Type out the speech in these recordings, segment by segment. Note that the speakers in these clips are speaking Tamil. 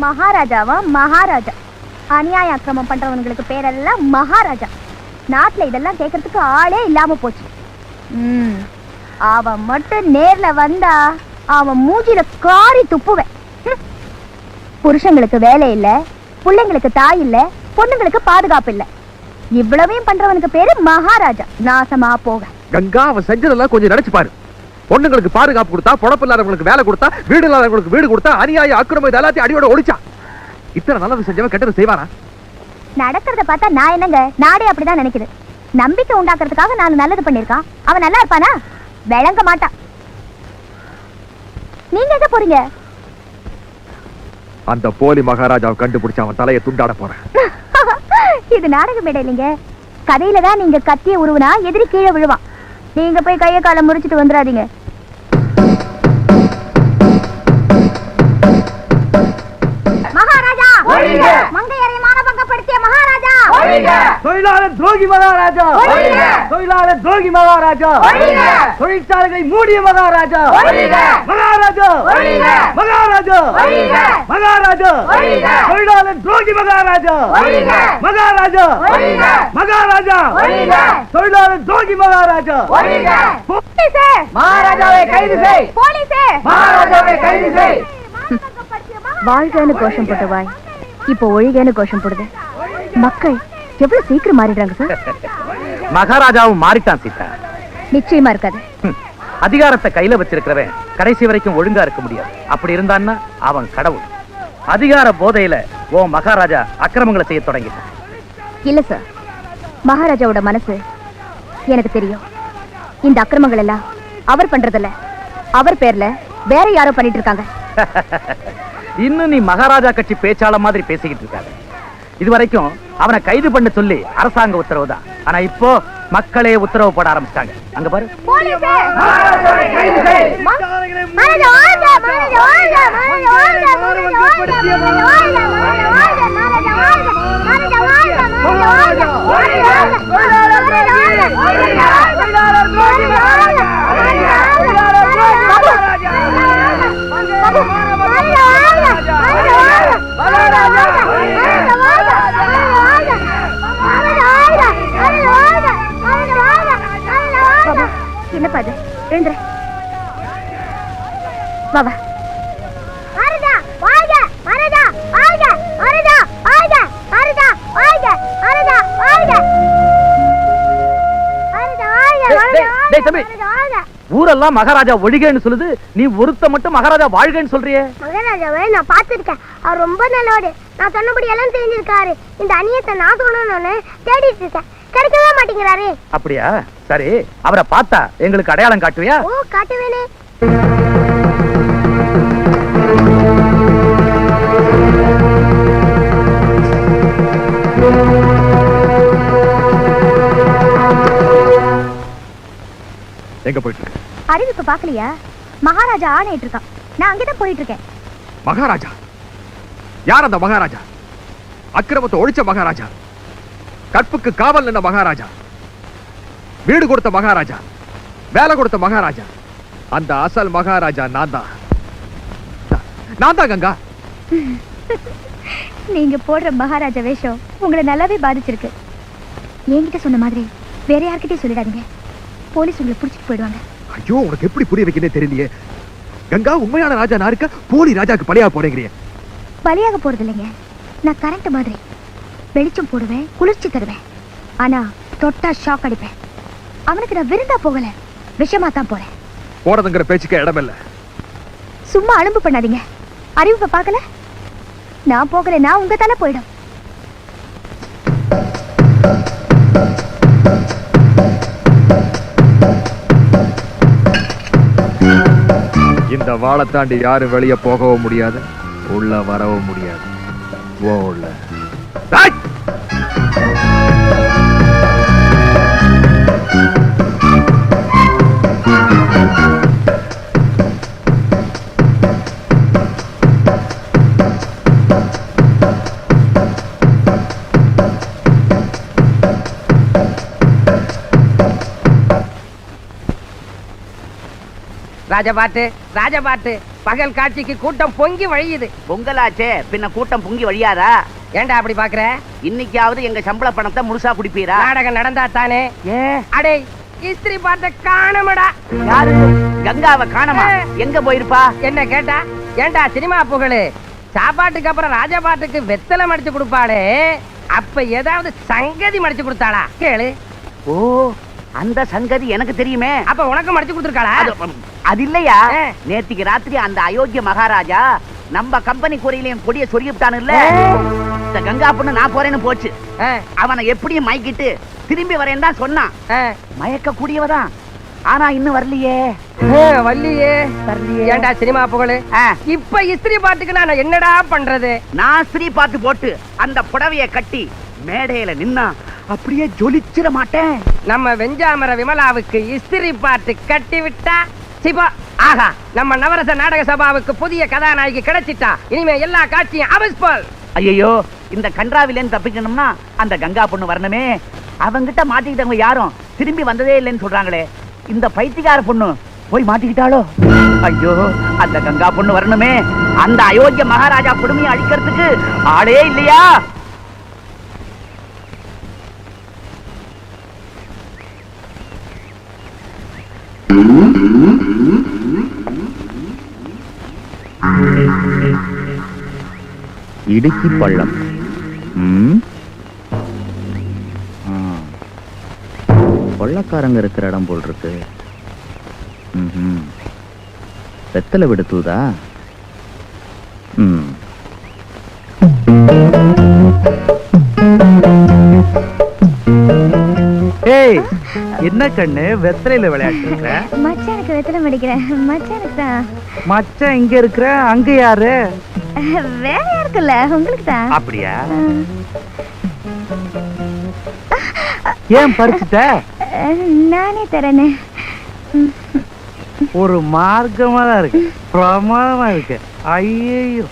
மகாராஜாவா? மகாராஜா. அநியாய அக்கிரமம் பண்றவங்களுக்கு பேரெல்லாம் மகாராஜா. நாட்டுல இதெல்லாம் கேட்கறதுக்கு ஆளே இல்லாம போச்சு. ம். அவன் மட்டும் நேர்ல வந்தா அவன் மூஞ்சில காரி துப்புவேன். ஹம். புருஷங்களுக்கு வேலை இல்ல பிள்ளைங்களுக்கு தாய் இல்ல பொண்ணுங்களுக்கு பாதுகாப்பு இல்ல. இவ்வளவையும் பண்றவனுக்கு பேரு மகாராஜா. நாசமா போக. கங்கா அவன் செஞ்சதெல்லாம் கொஞ்சம் நினைச்சு பாரு. பொண்ணுங்களுக்கு பாதுகாப்பு கொடுத்தா பொழப்பு இல்லாதவங்களுக்கு வேலை கொடுத்தா வீடு இல்லாதவங்களுக்கு வீடு கொடுத்தா அநியாய அக்கிரமம் இது எல்லாத்தையும் அடியோட ஒழிச்சா? இத்தனை நல்லது செஞ்சவன் கெட்டது செய்வானா? நடக்கிறத பார்த்தா நான் என்னங்க? நாடே அப்படிதான் நினைக்குது. நம்பிக்கை உண்டாக்குறதுக்காக நான் நல்லது பண்ணிருக்கான் அவன் நல்லா இருப்பானா? விளங்க மாட்டான். நீங்க எங்க போறீங்க? அந்த போலி மகாராஜாவை கண்டுபிடிச்சு அவன் தலையை துண்டாட போறேன். இது நாடக மேடை இல்லைங்க கதையில தான் நீங்க கத்திய உருவுனா எதிரி கீழே விழுவான். நீங்க போய் கைய காலை முறிச்சிட்டு வந்துடாதீங்க. தொழிலாளர் துரோகி மகாராஜா! தொழிலாளர் துரோகி மகாராஜா! தொழிற்சாலைகளை மூடிய மகாராஜா! மகாராஜா! மகாராஜா! மகாராஜா! தொழிலாளர் துரோகி மகாராஜா! மகாராஜா! மகாராஜா! தொழிலாளர் துரோகி மகாராஜா மகாராஜாவை கைது செய் மகாராஜாவை கைது செய் வாழ்கன்னு கோஷம் போட்ட வாய் இப்போ ஒழிகன்னு கோஷம் போடுது மக்கள் எவ்வளவு சீக்கிரம் மாறிடுறாங்க சார்? மகாராஜாவும் மாறிட்டான் சீதா. நிச்சயமா இருக்காது. அதிகாரத்தை கையில வச்சிருக்கிறவன் கடைசி வரைக்கும் ஒழுங்கா இருக்க முடியாது. அப்படி இருந்தான்னா அவன் கடவுள். அதிகார போதையில ஓ மகாராஜா அக்கிரமங்களை செய்ய தொடங்கிட்டான். இல்ல சார். மகாராஜாவோட மனசு எனக்கு தெரியும். இந்த அக்கிரமங்கள் எல்லாம் அவர் பண்றதில்ல. அவர் பேர்ல வேற யாரோ பண்ணிட்டு இருக்காங்க. இன்னும் நீ மகாராஜா கட்சி பேச்சாள மாதிரி பேசிக்கிட்டு இருக்காத. இது வரைக்கும் அவனை கைது பண்ண சொல்லி அரசாங்க உத்தரவு தான் ஆனா இப்போ மக்களே உத்தரவு போட ஆரம்பிச்சிட்டாங்க அங்க பாரு மகாராஜாவை கைது செய் என்னப்பா வாழ்க வாழ்க வாழ்க வாழ்க வாழ்க. டேய், தம்பி. வாழ்க ஊரெல்லாம் மகாராஜா ஒழிகன்னு சொல்லுது நீ ஒருத்த மட்டும் மகாராஜா வாழ்கன்னு சொல்றியே? மகாராஜாவை நான் பார்த்துருக்கேன். அவர் ரொம்ப நல்லவரு. நான் சொன்னபடி எல்லாம் தெரிஞ்சிருக்காரு. இந்த அநியத்தை நான் சொல்லணும்னு தேடிட்டு இருக்கேன். கிடைக்கவே மாட்டேங்கிறாரு. அப்படியா? சரி அவரை பார்த்தா எங்களுக்கு அடையாளம் காட்டுவியா? ஓ காட்டுவேனே. எங்க போயிட்டு இருக்க பார்க்கலையா? மகாராஜா ஆணையிட்டு இருக்கான் நான் அங்கதான் போயிட்டு இருக்கேன் மகாராஜா? யார் அந்த மகாராஜா? அக்கிரமத்தை ஒழிச்ச மகாராஜா? கற்புக்கு காவல் நின்ன மகாராஜா? வீடு கொடுத்த மகாராஜா? வேலை கொடுத்த மகாராஜா? அந்த அசல் மகாராஜா நான் தான் நான் தான் கங்கா. நீங்க போடுற மகாராஜா வேஷம் உங்களை நல்லாவே பாதிச்சிருக்கு. என்கிட்ட சொன்ன மாதிரி வேற யார்கிட்டயும் சொல்லிடாதீங்க. போலீஸ் உங்களை பிடிச்சிட்டு போயிடுவாங்க. ஐயோ உனக்கு எப்படி புரிய வைக்கனே தெரியலையே. கங்கா உண்மையான ராஜா நான் இருக்க போலி ராஜாக்கு பலியா போறேங்கிறியே பலியாக போறது இல்லைங்க நான் கரண்ட் மாதிரி வெளிச்சம் போடுவேன் குளிர்ச்சி தருவேன். ஆனா தொட்டா ஷாக் அடிப்பேன். அவனுக்கு நான் விருந்தா போகல. விஷமா தான் போறேன். போறதுங்கிற பேச்சுக்கு இடமில்ல. சும்மா அலும்பு பண்ணாதீங்க. அறிவிப்பை பார்க்கல? நான் போகலைன்னா உங்க தலை போயிடும். இந்த வாழை தாண்டி யாரும் வெளியே போகவும் முடியாது உள்ள வரவும் முடியாது. ஓ உள்ள. ராஜபாட்டு ராஜபாட்டு பகல் காட்சிக்கு கூட்டம் பொங்கி வழியுது. பொங்கலாச்சே பின்ன கூட்டம் பொங்கி வழியாதா? ஏன்டா அப்படி பாக்குற? இன்னைக்காவது எங்க சம்பள பணத்தை முழுசா குடிப்பீரா? நாடகம் நடந்தா தானே ஏ? அடே இஸ்திரி பார்த்த காணமடா. யாரு? கங்காவை காணமா? எங்க போயிருப்பா? என்ன கேட்டா? ஏன்டா சினிமா புகழு? சாப்பாட்டுக்கு அப்புறம் ராஜா பாட்டுக்கு வெத்தலை மடிச்சு கொடுப்பாளே. அப்ப ஏதாவது சங்கதி மடிச்சு கொடுத்தாளா? கேளு. ஓ அந்த சங்கதி எனக்கு தெரியுமே. அப்ப உனக்கு மடிச்சு கொடுத்துருக்காளா? அது இல்லையா. நேத்திக்கு ராத்திரி அந்த அயோக்கிய மகாராஜா நம்ம கம்பெனி குறையிலையும் கொடிய சொருகிவிட்டானு இல்ல இந்த கங்கா பொண்ணு நான் போறேன்னு போச்சு. அவனை எப்படியும் மயக்கிட்டு திரும்பி வரேன்னு தான் சொன்னான். மயக்க கூடியவதான் ஆனா இன்னும் வரலையே. ஆ, வள்ளியே ஏன்டா சினிமா புகழு? இப்ப இஸ்திரி பாட்டுக்கு நான் என்னடா பண்றது? நான் ஸ்திரீ பார்த்து போட்டு அந்த புடவைய கட்டி மேடையில நின்னா அப்படியே ஜொலிச்சிட மாட்டேன். நம்ம வெஞ்சாமர விமலாவுக்கு இஸ்திரி பாட்டு கட்டி விட்டா சிபா ஆஹா நம்ம நவரச நாடக சபாவுக்கு புதிய கதாநாயகி கிடைச்சிட்டா. இனிமே எல்லா காட்சியும் அவஸ்பால் ஐயோ இந்த கன்றாவிலேன்னு தப்பிக்கணும்னா அந்த கங்கா பொண்ணு வரணுமே. அவங்கிட்ட மாட்டிக்கிட்டவங்க யாரும் திரும்பி வந்ததே இல்லைன்னு சொல்றாங்களே. இந்த பைத்தியக்கார பொண்ணு போய் மாட்டிக்கிட்டாளோ? ஐயோ அந்த கங்கா பொண்ணு வரணுமே. அந்த அயோக்கிய மகாராஜா கொடுமையை அழிக்கிறதுக்கு ஆளே இல்லையா? இடுக்கி பள்ளம். கொள்ளக்காரங்க இருக்கிற இடம் போல் இருக்கு. வெத்தலை விடுத்துதா ம். ஏய் என்ன கண்ணு? வெத்தலையில விளையாட்டு மச்சானுக்கு வெத்தலை மடிக்கிறேன். மச்சானுக்கு மச்சான் இங்க இருக்கிற? அங்க யாரு? வேற யாருக்குல்ல? உங்களுக்கு தான் அப்படியா ஏன் பறிச்சுட்ட? நானே தரேனே. ஒரு மார்க்கமா தான் இருக்கு. பிரமாதமா இருக்கு. ஐயோ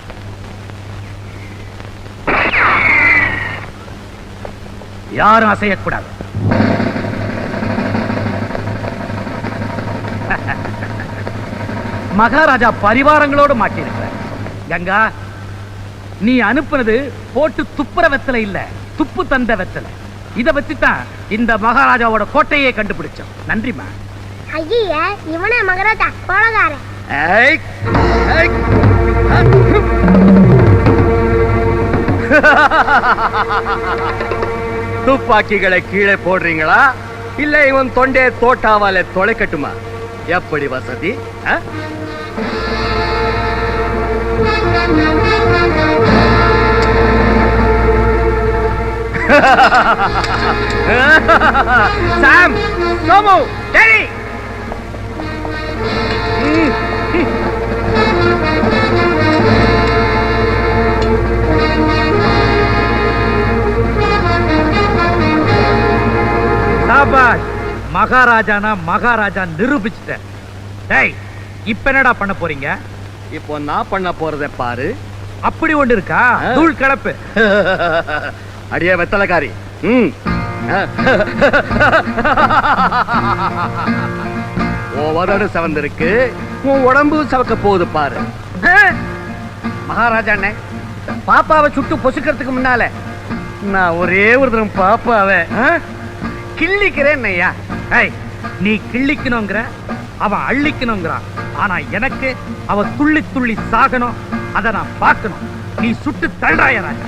யாரும் அசையக்கூடாது. மகாராஜா பரிவாரங்களோடு மாட்டியிருக்கிற கங்கா நீ அனுப்புனது போட்டு துப்புற வெத்தலை இல்ல துப்பு தந்த வெத்தலை. இத வச்சுதான் இந்த மகாராஜாவோட கோட்டையை கண்டுபிடிச்சோம். நன்றிமா ஐயா இவனே மகராஜா கோலகாரன். துப்பாக்கிகளை கீழே போடுறீங்களா? இல்ல இவன் தொண்டே தோட்டாவால தொலைக்கட்டுமா? எப்படி வசதி சாம் சோமு டெரி சாபாஷ் மகாராஜானா மகாராஜா நிரூபிச்சிட்ட டேய் இப்ப என்னடா பண்ண போறீங்க? இப்போ நான் பண்ண போறத பாரு. அப்படி ஒண்ணு இருக்கா. தூள் கலப்பு. அடியே வெத்தலைக்காரி. ம். உன் உதடு செவந்திருக்கு. உன் உடம்பு சவக்க போகுது பாரு. மகாராஜா அண்ணே பாப்பாவை சுட்டு பொசுக்கிறதுக்கு முன்னால நான் ஒரே ஒரு தரம் பாப்பாவை கிள்ளிக்கிறேன் ஐயா. ஏய் நீ கிள்ளிக்கணுங்கிற அவன் அள்ளிக்கணுங்கிறான் ஆனா எனக்கு அவ துள்ளி துள்ளி சாகணும் அத நான் பார்க்கணும். நீ சுட்டு தள்ளாய ராஜா.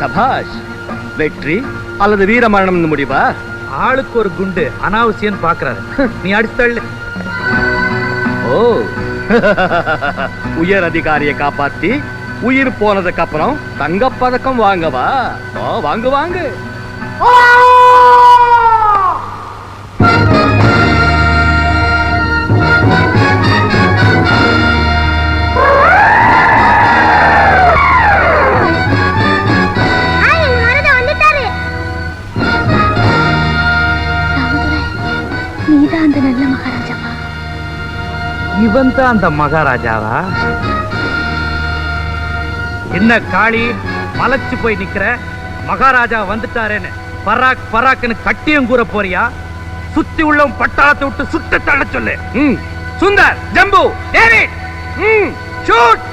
சபாஷ் வெற்றி அல்லது வீர மரணம் முடிவா? ஆளுக்கு ஒரு குண்டு அனாவசியம் பாக்குறாரு. நீ அடிச்சு தள்ளு. ஓ. உயர் அதிகாரியை காப்பாத்தி உயிர் போனதுக்கு அப்புறம் தங்கப்பதக்கம் வாங்கவா? ஓ வாங்கு வாங்கு. நீதான் அந்த நல்ல மகாராஜாவா இவன் தான் அந்த மகாராஜாவா? என்ன காளி மலைச்சு போய் நிக்கிற? மகாராஜா வந்துட்டாரேன்னு. பராக் பராக்னு கட்டியம் கூற போறியா? சுத்தி உள்ள பட்டாளத்தை விட்டு சுட்டு தள்ள சொல்லு. சுந்தர் ஜம்பு டேவிட். ம், ஷூட்.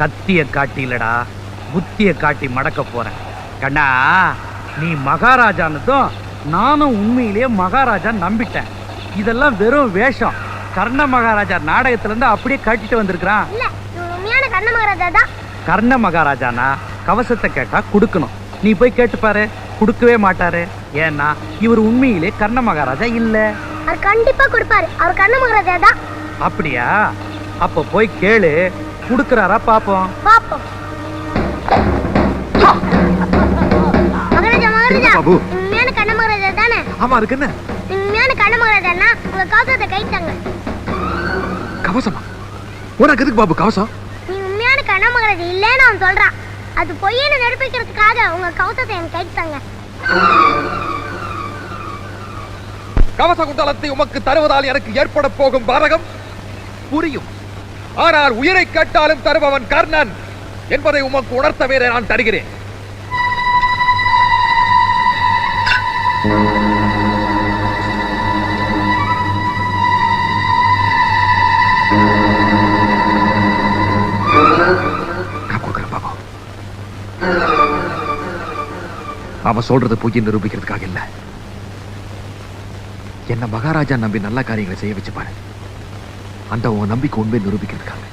கத்திய காட்டிலடா புத்திய காட்டி மடக்க போறேன். கண்ணா நீ மகாராஜானதும் நானும் உண்மையிலேயே மகாராஜா நம்பிட்டேன். இதெல்லாம் வெறும் வேஷம். கர்ண மகாராஜா நாடகத்துல இருந்து அப்படியே கட்டிட்டு வந்திருக்கிறான். கண்ண மகாராஜா தான். கர்ண மகாராஜானா? கவசத்தை கேட்டா கொடுக்கணும். நீ போய் கேட்டு பாரு கொடுக்கவே மாட்டாரு. ஏன்னா இவர் உண்மையிலே கர்ண மகாராஜா இல்ல. அவர் கண்டிப்பா கொடுப்பாரு. அவர் கண்ண மகாராஜா தான். அப்படியா? அப்ப போய் கேளு கொடுக்கறாரா பாப்போம். பாப்போம். மகாராஜா பாபு? உண்மையான கண்ண மகாராஜா தானே? ஆமா இருக்கு என்ன? உண்மையான கண்ண மகாராஜானா உங்க கவசத்தை கைத்தாங்க. கவசமா? உனக்கு எதுக்கு பாபு கவசம்? நீ உண்மையான கண்ண மகாராஜா இல்லைன்னு அவன் சொல்றான். அது பொய்யன்னு நிரூபிக்கிறதுக்காக உங்க கவசத்தை என் கைத்தாங்க. கவச குண்டலத்தை உமக்கு தருவதால் எனக்கு ஏற்பட போகும் பாதகம் புரியும். ஆனால் உயிரை கேட்டாலும் தருபவன் கர்ணன் என்பதை உமக்கு உணர்த்தவே நான் தருகிறேன். அவன் சொல்றது பொய்யை நிரூபிக்கிறதுக்காக இல்ல. என்ன மகாராஜா நம்பி நல்ல காரியங்களை செய்ய வச்சு பாரு. அந்த உன் நம்பிக்கை உண்மை நிரூபிக்கிறதுக்காக.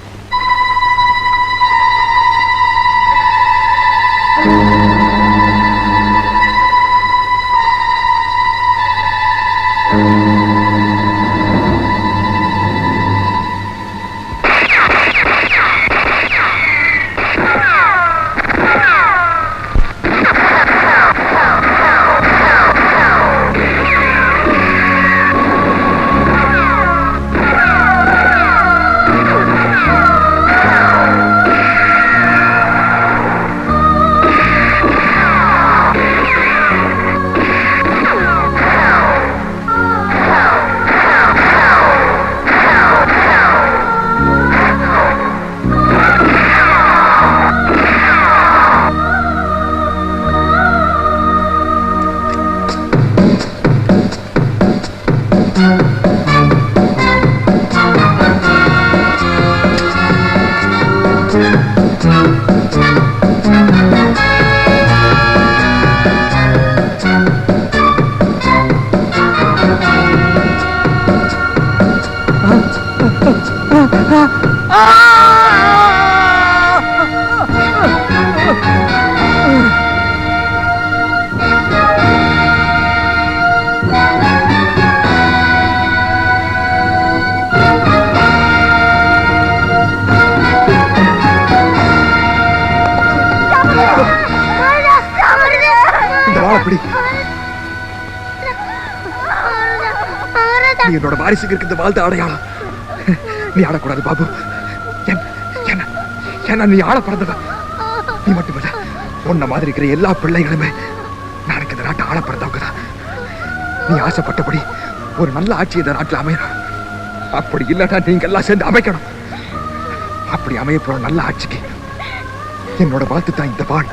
நீ என்னோட வாரிசுக்கு இருக்கிற இந்த அடையாளம் நீ ஆடக்கூடாது பாபு. என்- என்ன என்ன நீ ஆட பிறந்தவ நீ மட்டுமல்ல உன்ன மாதிரி இருக்கிற எல்லா பிள்ளைகளுமே நாளைக்கு இந்த நாட்டை ஆட பிறந்தவங்க தான். நீ ஆசைப்பட்டபடி ஒரு நல்ல ஆட்சி இந்த நாட்டில் அமையணும். அப்படி இல்லைன்னா நீங்க எல்லாம் சேர்ந்து அமைக்கணும். அப்படி அமைய போற நல்ல ஆட்சிக்கு என்னோட வாழ்த்து தான் இந்த வாழ்.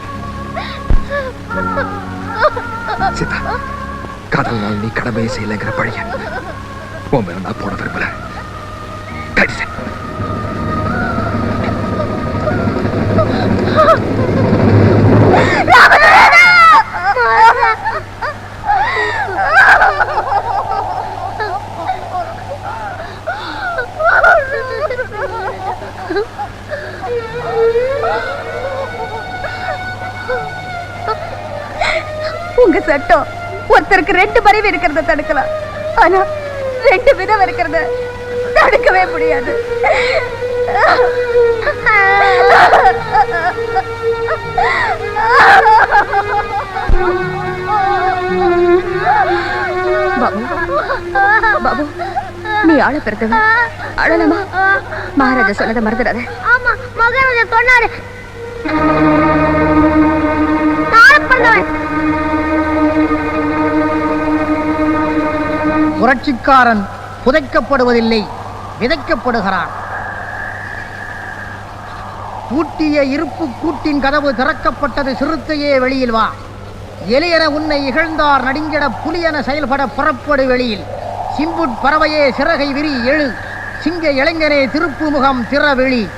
சீதா நாள் நீ கடமையை செய்யலைங்கிற பழைய உன் மேல நான் போட விரும்பல. கைது உங்க சட்டம். ஒருத்தருக்கு ரெண்டு பறவை இருக்கிறத தடுக்கலாம். ஆனா ரெண்டு விதம் இருக்கிறது. தடுக்கவே முடியாது. பாபு பாபு நீ ஆள பிறந்தவன் அழலமா மகாராஜா சொன்னதை மறந்துடாத. ஆமா மகாராஜா சொன்னாரு நான் பண்ணவன் புரட்சிக்காரன் புதைக்கப்படுவதில்லை விதைக்கப்படுகிறான். பூட்டிய இருப்பு கூட்டின் கதவு திறக்கப்பட்டது சிறுத்தையே வெளியில் வா. எலியன உன்னை இகழ்ந்தார் நடுங்கிட புலியன செயல்பட புறப்படு வெளியில். சிம்புட் பறவையே சிறகை விரி எழு. சிங்க இளைஞனே திருப்பு முகம் திறவெளி